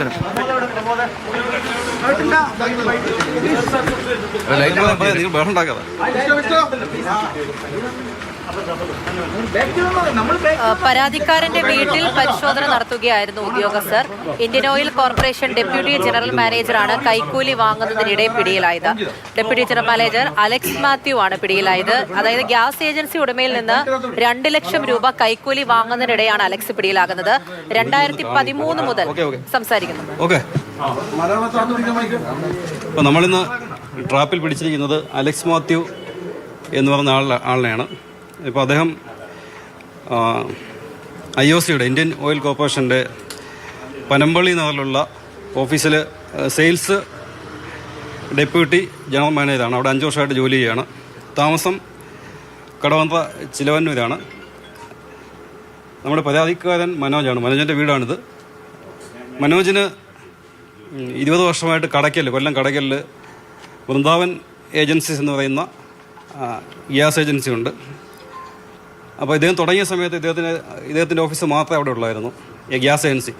നമസ്കാരം ലൈറ്റ് നിങ്ങൾ ബഹളം ഉണ്ടാക്കാതെ. പരാതിക്കാരന്റെ വീട്ടിൽ പരിശോധന നടത്തുകയായിരുന്നു ഉദ്യോഗസ്ഥർ. Indian oil corporation deputy general മാനേജറാണ് കൈക്കൂലി വാങ്ങുന്നതിനിടെ പിടിയിലായത്. Deputy general manager Alex Mathew ആണ് പിടിയിലായത്. അതായത് ഗ്യാസ് ഏജൻസി ഉടമയിൽ നിന്ന് രണ്ട് ലക്ഷം രൂപ കൈക്കൂലി വാങ്ങുന്നതിനിടെയാണ് അലക്സ് പിടിയിലാകുന്നത്. രണ്ടായിരത്തി പതിമൂന്ന് മുതൽ സംസാരിക്കുന്നു. നമ്മളിന്ന് ട്രാപ്പിൽ പിടിച്ചിരിക്കുന്നത് അലക്സ് മാത്യു എന്ന് പറഞ്ഞ ആളിനെ ആളിനെയാണ്. ഇപ്പോൾ അദ്ദേഹം ഐ ഒ സിയുടെ ഇന്ത്യൻ ഓയിൽ കോർപ്പറേഷന്റെ പനമ്പള്ളി നഗറിലുള്ള ഓഫീസിൽ സെയിൽസ് ഡെപ്യൂട്ടി ജനറൽ മാനേജറാണ്. അവിടെ അഞ്ച് വർഷമായിട്ട് ജോലി ചെയ്യുകയാണ്. താമസം കടവന്ത ചിലവന്നൂരാണ്. നമ്മുടെ പരാതിക്കാരൻ മനോജാണ്. മനോജിന്റെ വീടാണിത്. മനോജിന് ഇരുപത് വർഷമായിട്ട് കടയ്ക്കൽ കൊല്ലം കടയ്ക്കലിൽ വൃന്ദാവൻ ഏജൻസീസ് എന്ന് പറയുന്ന ഗ്യാസ് ഏജൻസി ഉണ്ട് അപ്പോൾ ഇദ്ദേഹം തുടങ്ങിയ സമയത്ത് ഇദ്ദേഹത്തിന് ഇദ്ദേഹത്തിന്റെ ഓഫീസ് മാത്രമേ അവിടെ ഉള്ളായിരുന്നു ഗ്യാസ് ഏജൻസി.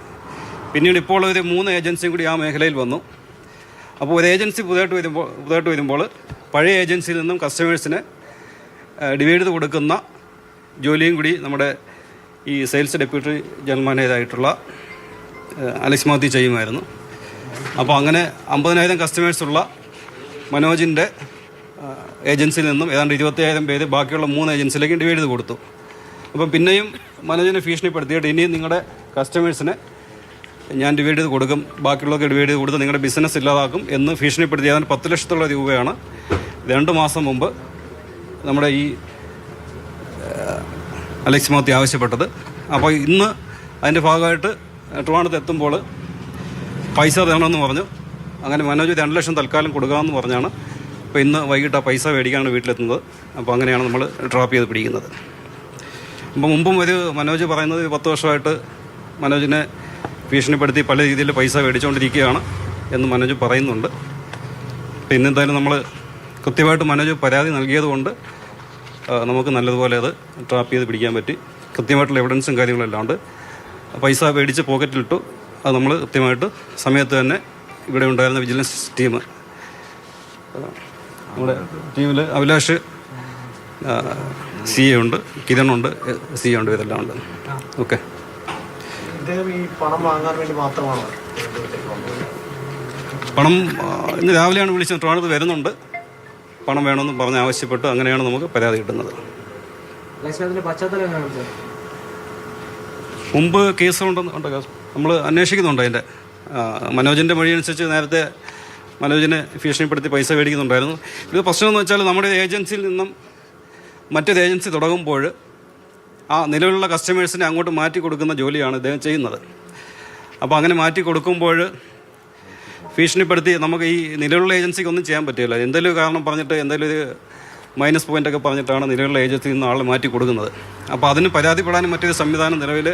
പിന്നീട് ഇപ്പോൾ ഒരു മൂന്ന് ഏജൻസിയും കൂടി ആ മേഖലയിൽ വന്നു. അപ്പോൾ ഒരു ഏജൻസി പുതുതായിട്ട് വരുമ്പോൾ പുതുതായിട്ട് വരുമ്പോൾ പഴയ ഏജൻസിയിൽ നിന്നും കസ്റ്റമേഴ്സിന് ഡിവൈഡ് ചെയ്ത് കൊടുക്കുന്ന ജോലിയും കൂടി നമ്മുടെ ഈ സെയിൽസ് ഡെപ്യൂട്ടി ജനറൽ മാനേജറായിട്ടുള്ള അലക്സ് ചെയ്യുമായിരുന്നു. അപ്പോൾ അങ്ങനെ അമ്പതിനായിരം കസ്റ്റമേഴ്സുള്ള മനോജിന്റെ ഏജൻസിയിൽ നിന്നും ഏതാണ്ട് ഇരുപത്തിയായിരം പേര് ബാക്കിയുള്ള മൂന്ന് ഏജൻസിയിലേക്ക് ഡിവൈഡ് ചെയ്ത് കൊടുത്തു. അപ്പം പിന്നെയും മനോജിനെ ഭീഷണിപ്പെടുത്തിയിട്ട് ഇനിയും നിങ്ങളുടെ കസ്റ്റമേഴ്സിനെ ഞാൻ ഡിവൈഡ് ചെയ്ത് കൊടുക്കും ബാക്കിയുള്ളവർക്ക് ഡിവൈഡ് ചെയ്ത് കൊടുത്ത് നിങ്ങളുടെ ബിസിനസ് ഇല്ലാതാക്കും എന്ന് ഭീഷണിപ്പെടുത്തി ഏതാണ്ട് പത്ത് ലക്ഷത്തോളം രൂപയാണ്. രണ്ട് മാസം മുമ്പ് നമ്മുടെ ഈ അലക്സ് മോത്തി ആവശ്യപ്പെട്ടത്. അപ്പോൾ ഇന്ന് അതിന്റെ ഭാഗമായിട്ട് ട്രിവാണത്ത് എത്തുമ്പോൾ പൈസ തരണമെന്ന് പറഞ്ഞു. അങ്ങനെ മനോജ് രണ്ട് ലക്ഷം തൽക്കാലം കൊടുക്കാമെന്ന് പറഞ്ഞാണ്. അപ്പോൾ ഇന്ന് വൈകിട്ട് ആ പൈസ മേടിക്കാനാണ് വീട്ടിലെത്തുന്നത്. അപ്പോൾ അങ്ങനെയാണ് നമ്മൾ ഡ്രോപ്പ് ചെയ്ത് പിടിക്കുന്നത്. അപ്പോൾ മുമ്പും ഒരു മനോജ് പറയുന്നത് പത്ത് വർഷമായിട്ട് മനോജിനെ ഭീഷണിപ്പെടുത്തി പല രീതിയിൽ പൈസ മേടിച്ചുകൊണ്ടിരിക്കുകയാണ് എന്ന് മനോജ് പറയുന്നുണ്ട്. അപ്പോൾ ഇന്നെന്തായാലും നമ്മൾ കൃത്യമായിട്ട് മനോജ് പരാതി നൽകിയതുകൊണ്ട് നമുക്ക് നല്ലതുപോലെ അത് ട്രാപ്പ് ചെയ്ത് പിടിക്കാൻ പറ്റി. കൃത്യമായിട്ടുള്ള എവിഡൻസും കാര്യങ്ങളെല്ലാം ഉണ്ട്. പൈസ മേടിച്ച് പോക്കറ്റിലിട്ടു അത് നമ്മൾ കൃത്യമായിട്ട് സമയത്ത് തന്നെ ഇവിടെ ഉണ്ടായിരുന്ന വിജിലൻസ് ടീം നമ്മുടെ ടീമിൽ അഭിലാഷ് സി എ ഉണ്ട് കിരണുണ്ട് സി എ ഉണ്ട് ഇതെല്ലാം ഉണ്ട്. ഓക്കെ. പണം ഇന്ന് രാവിലെയാണ് വിളിച്ചത് ട്രിവാണ്ടത്ത് വരുന്നുണ്ട്. പണം വേണമെന്ന് പറഞ്ഞ് ആവശ്യപ്പെട്ട് അങ്ങനെയാണ് നമുക്ക് പരാതി കിട്ടുന്നത്. മുമ്പ് കേസുണ്ടെന്ന് ഉണ്ട് നമ്മൾ അന്വേഷിക്കുന്നുണ്ട് അതിന്റെ. മനോജിന്റെ മൊഴി അനുസരിച്ച് നേരത്തെ മനോജിനെ ഭീഷണിപ്പെടുത്തി പൈസ മേടിക്കുന്നുണ്ടായിരുന്നു. ഇത് പ്രശ്നമെന്ന് വെച്ചാൽ നമ്മുടെ ഏജൻസിയിൽ നിന്നും മറ്റൊരു ഏജൻസി തുടങ്ങുമ്പോൾ ആ നിലവിലുള്ള കസ്റ്റമേഴ്സിനെ അങ്ങോട്ട് മാറ്റി കൊടുക്കുന്ന ജോലിയാണ് ഇദ്ദേഹം ചെയ്യുന്നത്. അപ്പോൾ അങ്ങനെ മാറ്റി കൊടുക്കുമ്പോൾ ഭീഷണിപ്പെടുത്തി നമുക്ക് ഈ നിലവിലുള്ള ഏജൻസിക്ക് ഒന്നും ചെയ്യാൻ പറ്റില്ല. എന്തെങ്കിലും കാരണം പറഞ്ഞിട്ട് എന്തെങ്കിലും ഒരു മൈനസ് പോയിന്റൊക്കെ പറഞ്ഞിട്ടാണ് നിലവിലുള്ള ഏജൻസിയിൽ നിന്ന് ആളെ മാറ്റി കൊടുക്കുന്നത്. അപ്പോൾ അതിന് പരാതിപ്പെടാനും മറ്റൊരു സംവിധാനം നിലവിൽ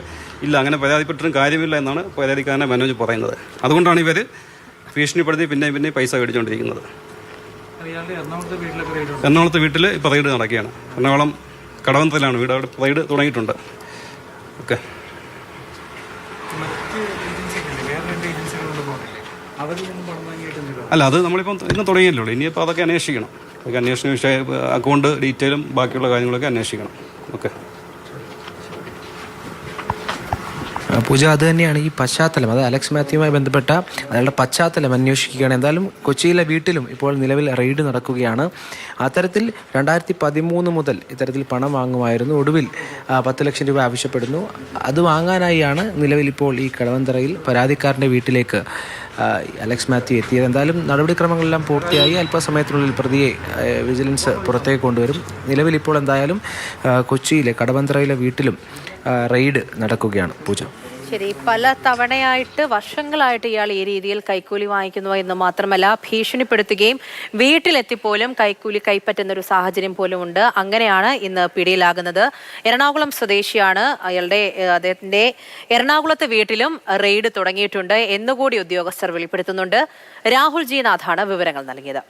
ഇല്ല. അങ്ങനെ പരാതിപ്പെട്ടിട്ടും കാര്യമില്ല എന്നാണ് പരാതിക്കാരനെ മനോജ് പറയുന്നത്. അതുകൊണ്ടാണ് ഇവർ ഭീഷണിപ്പെടുത്തി പിന്നെ പിന്നെ പൈസ മേടിച്ചുകൊണ്ടിരിക്കുന്നത് എറണാകുളത്തെ വീട്ടിൽ ഇപ്പോൾ റൈഡ് നടക്കുകയാണ്. എറണാകുളം കടവന്തലാണ് വീട്. അവിടെ റൈഡ് തുടങ്ങിയിട്ടുണ്ട്. ഓക്കെ. അല്ല അത് നമ്മളിപ്പം ഇന്ന് തുടങ്ങിയല്ലോ ഇനിയിപ്പോൾ അതൊക്കെ അന്വേഷിക്കണം. അതൊക്കെ അന്വേഷണ വിഷയ അക്കൗണ്ട് ഡീറ്റെയിലും ബാക്കിയുള്ള കാര്യങ്ങളൊക്കെ അന്വേഷിക്കണം. ഓക്കെ ആ, പൂജ അത് തന്നെയാണ് ഈ പശ്ചാത്തലം. അത് അലക്സ് മാത്യുമായി ബന്ധപ്പെട്ട അയാളുടെ പശ്ചാത്തലം അന്വേഷിക്കുകയാണ്. എന്തായാലും കൊച്ചിയിലെ വീട്ടിലും ഇപ്പോൾ നിലവിൽ റെയ്ഡ് നടക്കുകയാണ്. അത്തരത്തിൽ രണ്ടായിരത്തി പതിമൂന്ന് മുതൽ ഇത്തരത്തിൽ പണം വാങ്ങുമായിരുന്നു. ഒടുവിൽ പത്ത് ലക്ഷം രൂപ ആവശ്യപ്പെടുന്നു. അത് വാങ്ങാനായിയാണ് നിലവിൽ ഇപ്പോൾ ഈ കടവന്തറയിൽ പരാതിക്കാരന്റെ വീട്ടിലേക്ക് അലക്സ് മാത്യു എത്തിയത്. എന്തായാലും നടപടിക്രമങ്ങളെല്ലാം പൂർത്തിയായി. അല്പസമയത്തിനുള്ളിൽ പ്രതിയെ വിജിലൻസ് പുറത്തേക്ക് കൊണ്ടുവരും. നിലവിൽ ഇപ്പോൾ എന്തായാലും കൊച്ചിയിലെ കടവന്തറയിലെ വീട്ടിലും റെയ്ഡ് നടക്കുകയാണ് പൂജ. ശരി പല തവണയായിട്ട് വർഷങ്ങളായിട്ട് ഇയാൾ ഈ രീതിയിൽ കൈക്കൂലി വാങ്ങിക്കുന്നു എന്ന് മാത്രമല്ല ഭീഷണിപ്പെടുത്തുകയും വീട്ടിലെത്തിപ്പോലും കൈക്കൂലി കൈപ്പറ്റുന്ന ഒരു സാഹചര്യം പോലും ഉണ്ട്. അങ്ങനെയാണ് ഇന്ന് പിടിയിലാകുന്നത്. എറണാകുളം സ്വദേശിയാണ് അയാളുടെ അദ്ദേഹത്തിന്റെ എറണാകുളത്തെ വീട്ടിലും റെയ്ഡ് തുടങ്ങിയിട്ടുണ്ട് എന്നുകൂടി ഉദ്യോഗസ്ഥർ വെളിപ്പെടുത്തുന്നുണ്ട്. രാഹുൽ ജി നാഥാണ് വിവരങ്ങൾ നൽകിയത്.